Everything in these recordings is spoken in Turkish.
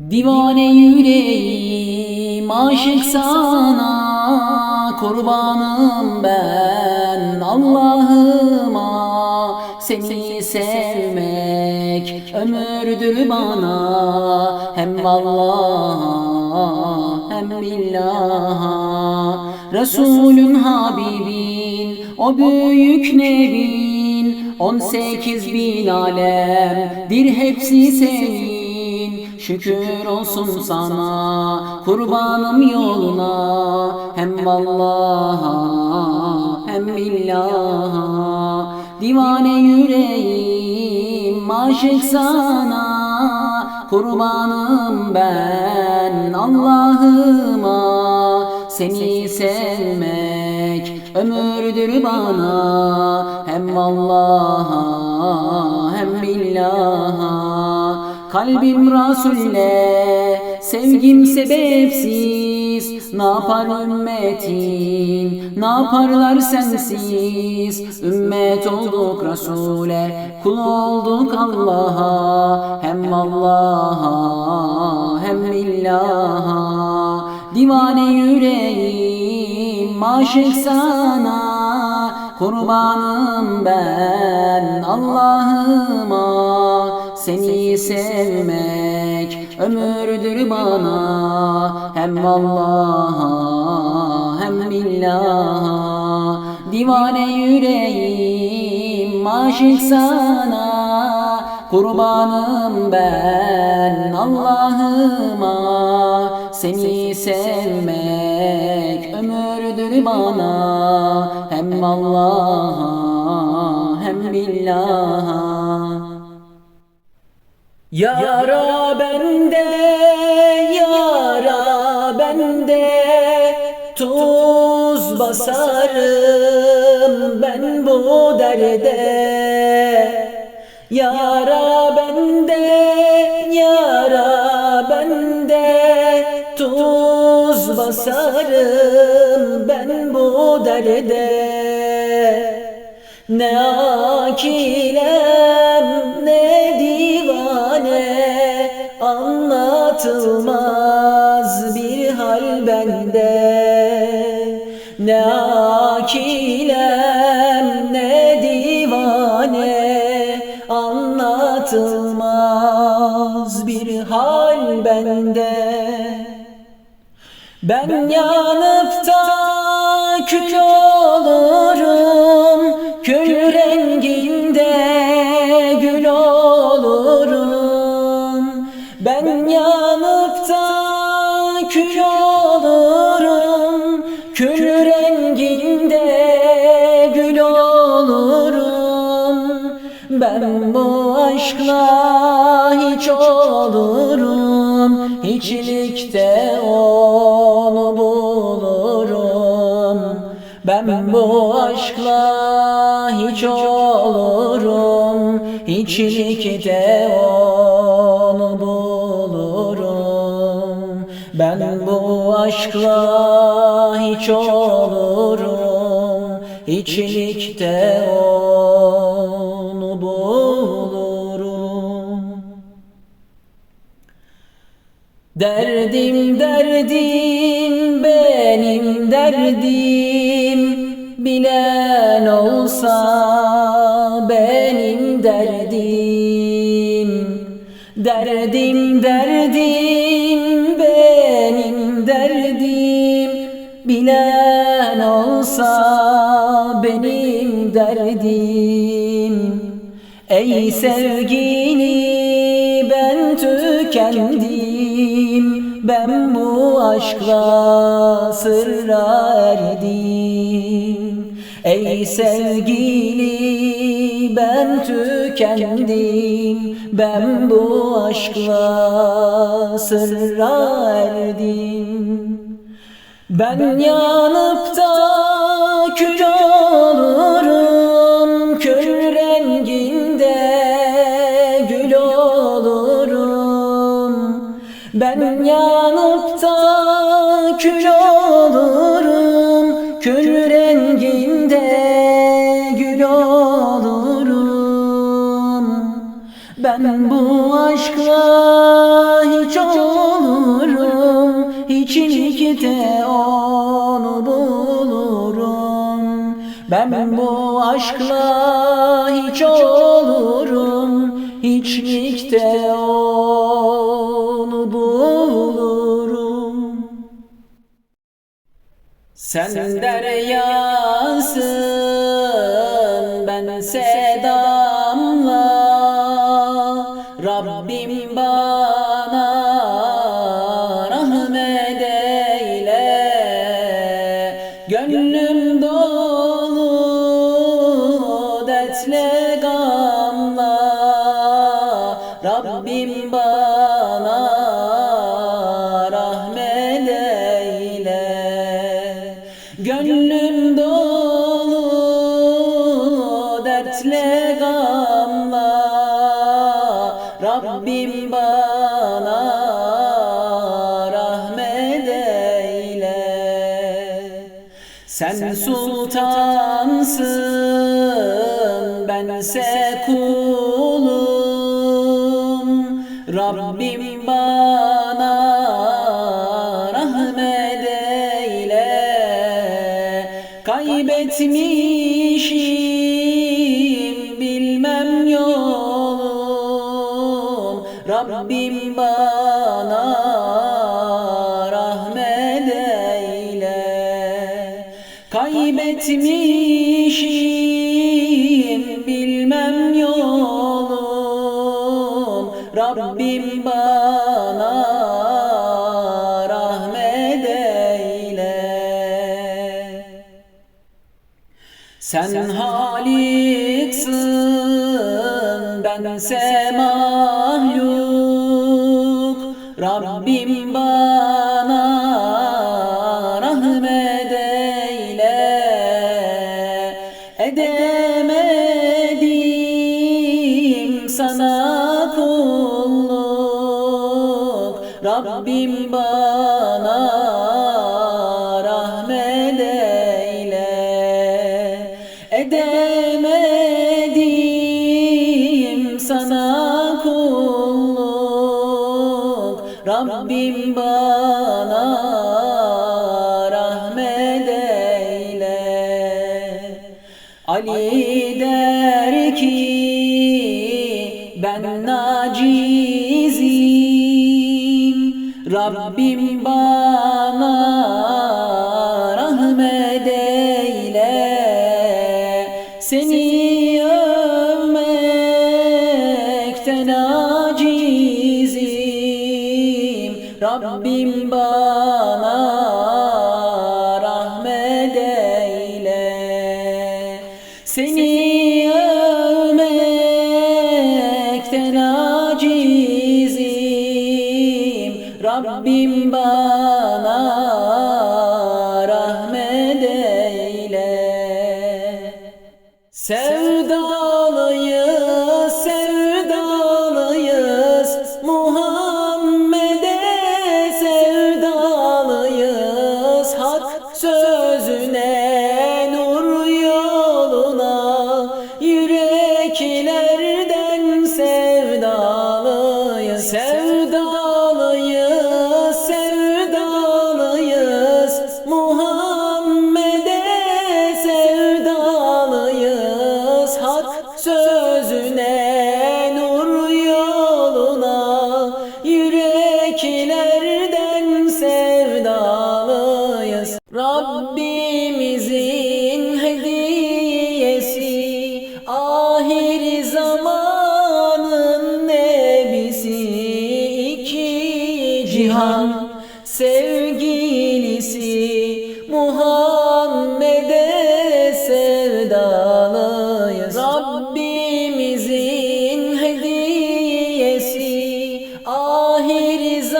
Divane yüreğim aşık sana Kurbanım ben. Allah'ıma Seni sevmek ömürdür bana. Hem vallaha hem billaha Resulün Habibin o büyük nevin On sekiz bin alemdir hepsi senin Şükür olsun sana kurbanım yoluna Hem vallaha hem billaha Divane yüreğim aşık sana Kurbanım ben Allah'ıma. Seni sevmek ömürdür bana. Hem vallaha hem billaha Kalbim Resul'le sevgim sebepsiz. Ne yapar ümmetin? Ne yaparlar sensiz? Ümmet olduk Resul'e kul olduk Allah'a. Hem Allah'a hem billaha Divane yüreğim aşık sana. Kurbanım ben. Allah'ıma Seni sevmek ömürdür bana. Hem Allah'a hem billaha. Divane yüreğim aşık sana. Kurbanım ben Allah'ıma. Seni sevmek ömürdür bana. Hem Allah'a hem billaha Yara bende, yara bende Tuz basarım ben bu derde. Yara bende, yara bende Tuz basarım ben bu derde. Ne akilem Anlatılmaz bir hal bende. Ne akilem ne divane. Anlatılmaz bir hal bende. Ben yanıp da kül aşkla hiç olurum. Hiçlikte onu bulurum. Ben bu aşkla hiç olurum. Hiçlikte onu bulurum. Ben bu aşkla hiç olurum. Hiçlikte Derdim benim derdim. Bilen olsa benim derdim. Derdim derdim benim derdim. Bilen olsa benim derdim. Ey sevgili ben tükendim Ben bu aşkla sırra erdim. Ey sevgili ben tükendim. Ben bu aşkla sırra erdim. Ben yanıp da kül Ben, ben yanıp da kül olurum Kül renginde gül olurum. Ben bu aşkla hiç olurum hiç iki İçlikte onu bulurum. Ben bu aşkla hiç olurum Hiçlikte olurum Sen deryasın. Sen sultansın, bense kulum. Rabbim bana Sen, haliksin, ben, ben kulluk. Rabbim bana rahmet eyle. Ali der ki ben nacizim. Rabbim Seni övmekten acizim. Rabbim bana sorrires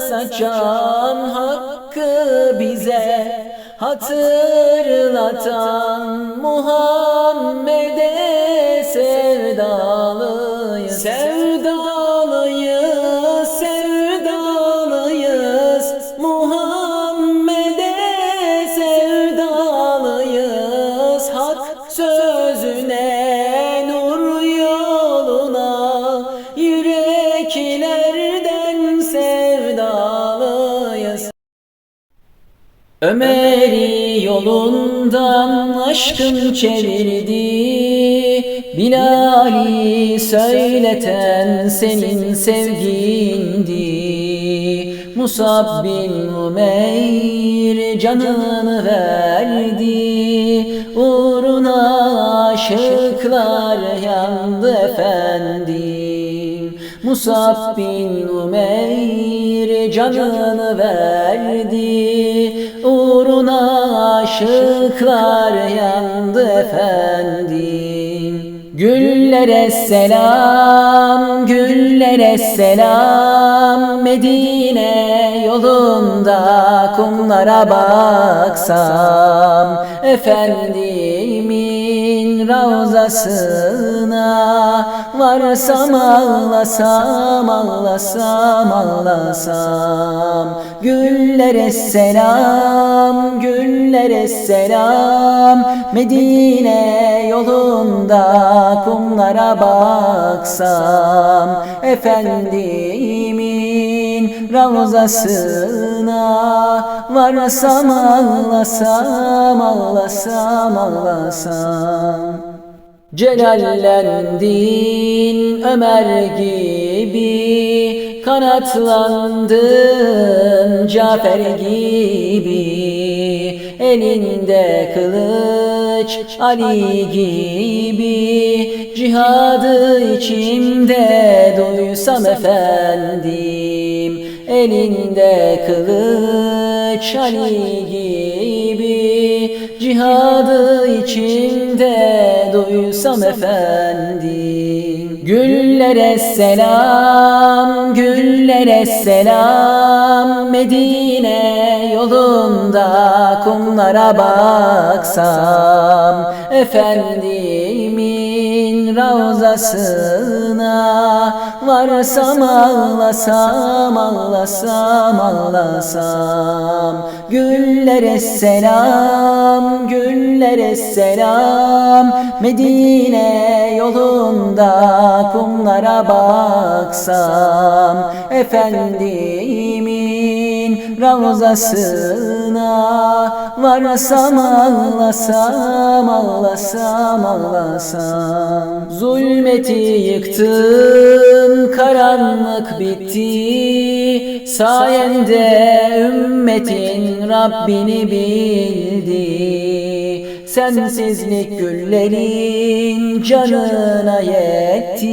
saçan hakkı bize hatırlatan Muhammed'e sevdalıyız aşkın çevirdi. Bilal'i söyleten senin sevgindi. Musab bin Umeyr canını verdi. Uğruna aşıklar yandı efendim Musab bin Umeyr canını verdi. Uğruna aşıklar yandı efendim. Güllere selam, güllere selam. Medine yolunda kumlara baksam. Efendimin ravzasına Varsam ağlasam, ağlasam, ağlasam. Güllere selam, güllere selam. Medine yolunda kumlara baksam. Efendimin ravzasına Varsam ağlasam, ağlasam, ağlasam. Celallendin Ömer gibi Kanatlandın Cafer gibi. Elinde kılıç Ali gibi. Cihadı içimde duysam efendim Elinde kılıç Ali gibi. Cihadı içimde duysam efendim Güllere selam, güllere selam. Medine yolunda kumlara baksam. Efendimin ravzasına Varsam ağlasam, ağlasam, ağlasam. Güllere selam, güllere selam. Medine yolunda kumlara baksam. Efendimin ravzasına Varsam ağlasam, ağlasam, ağlasam. Zulmeti yıktın, karanlık bitti. Sayende ümmetin Rabbini bildi Sensizlik güllerin canına yetti.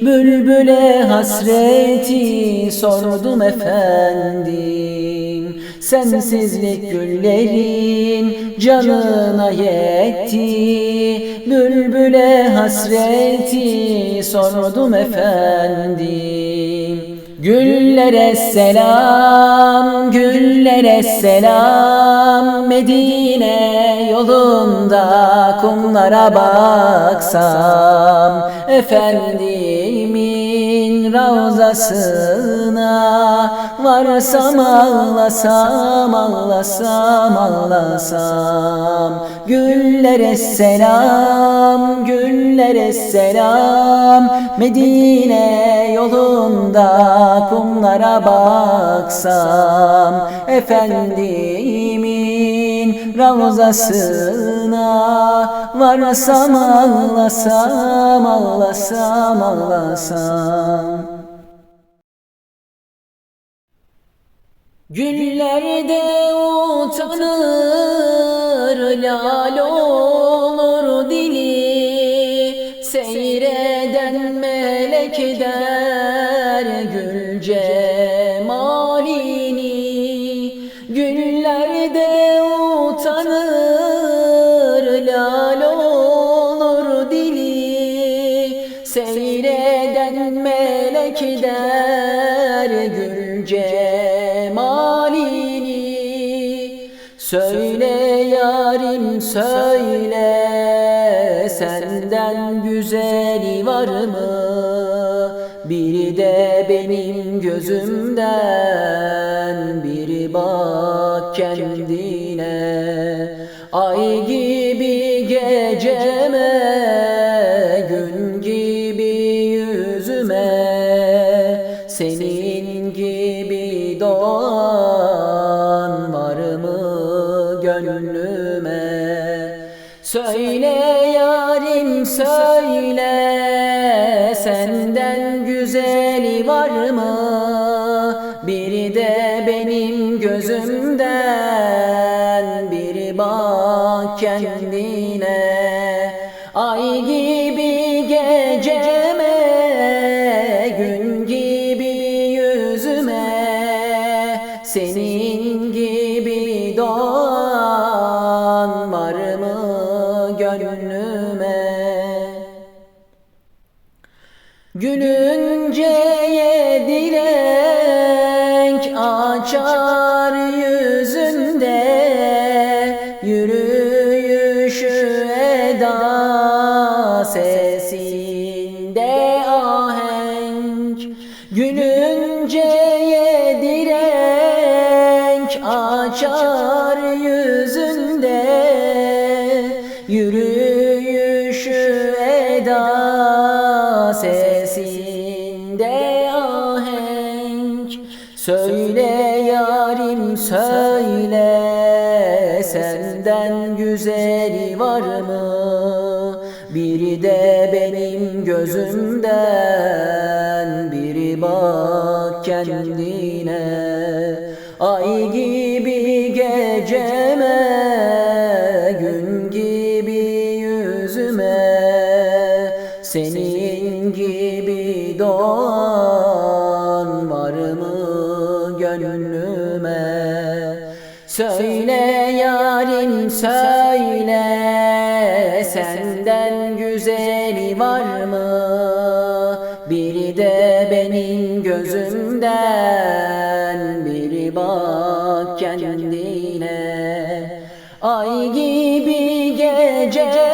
Bülbüle hasreti sordum efendim. Sensizlik güllerin canına yetti. Bülbüle hasreti sordum efendim Güllere selam, güllere selam. Medine yolunda kumlara baksam Efendimin ravzasına Varsam ağlasam, ağlasam, ağlasam. Güllere selam, güllere selam. Medine yolunda kumlara baksam. Efendimin Ravzasına varasam ağlasam ağlasam ağlasam. Güllerde utanır lal olur dili. Seyreden melek der Gülce. Söyle senden güzeli var mı? Biri de benim gözümden Biri bak kendine Ay Var mı gönlüme. Gülünce yarim söyle senden güzeli var mı? Biri de benim gözümden Biri bak kendine Ay gibi de benim gözümden. Biri bak kendine. Ay gibi geceme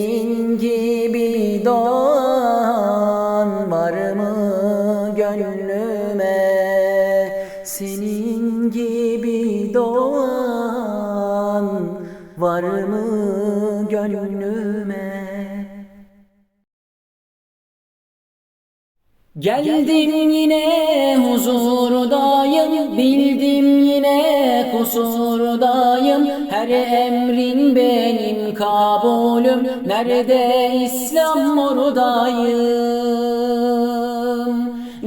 Senin gibi doğan Var mı gönlüme? Senin gibi doğan Var mı gönlüme Geldim yine huzurdayım Bildim yine kusurdayım. Her emrin benim kabulüm Nerede İslam oradayım?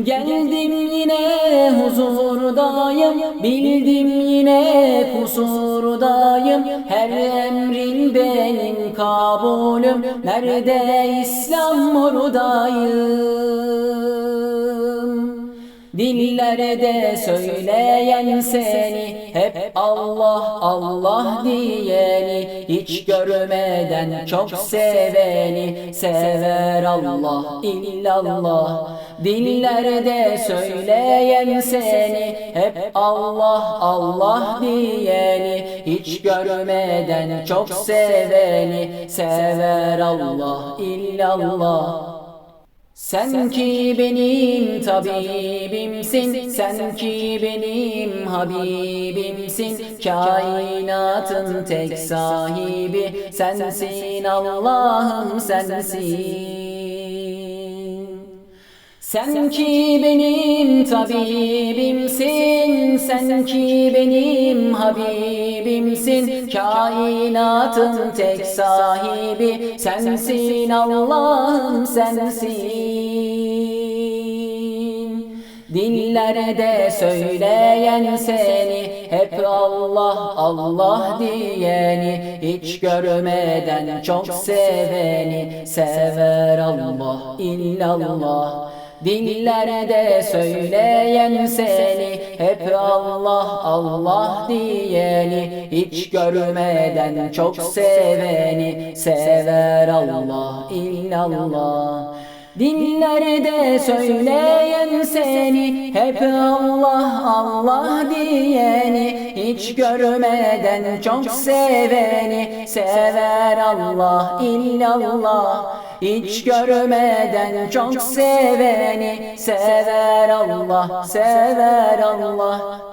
Geldim yine huzurdayım Bildim yine kusurdayım. Her emrin benim kabulüm Nerede İslam oradayım Dillerde söyleyen seni Hep Allah Allah diyeni Hiç görmeden çok seveni Sever Allah illallah. Dillerde söyleyen seni Hep Allah Allah diyeni Hiç görmeden çok seveni Sever Allah illallah sen ki benim tabibimsin, sen ki benim habibimsin, kainatın tek sahibi, sensin Allah'ım sensin. Sen ki benim tabibimsin, sen ki benim habibimsin, kainatın tek sahibi, sensin Allah'ım sensin. Dillerde söyleyen seni Hep Allah Allah diyeni Hiç görmeden çok seveni. Sever Allah illallah Dillerde söyleyen seni Hep Allah Allah diyeni Hiç görmeden çok seveni Sever Allah illallah Dillerde söyleyen seni Hep Allah Allah diyeni Hiç görmeden çok seveni Sever Allah illallah. Hiç görmeden çok seveni Sever Allah Sever Allah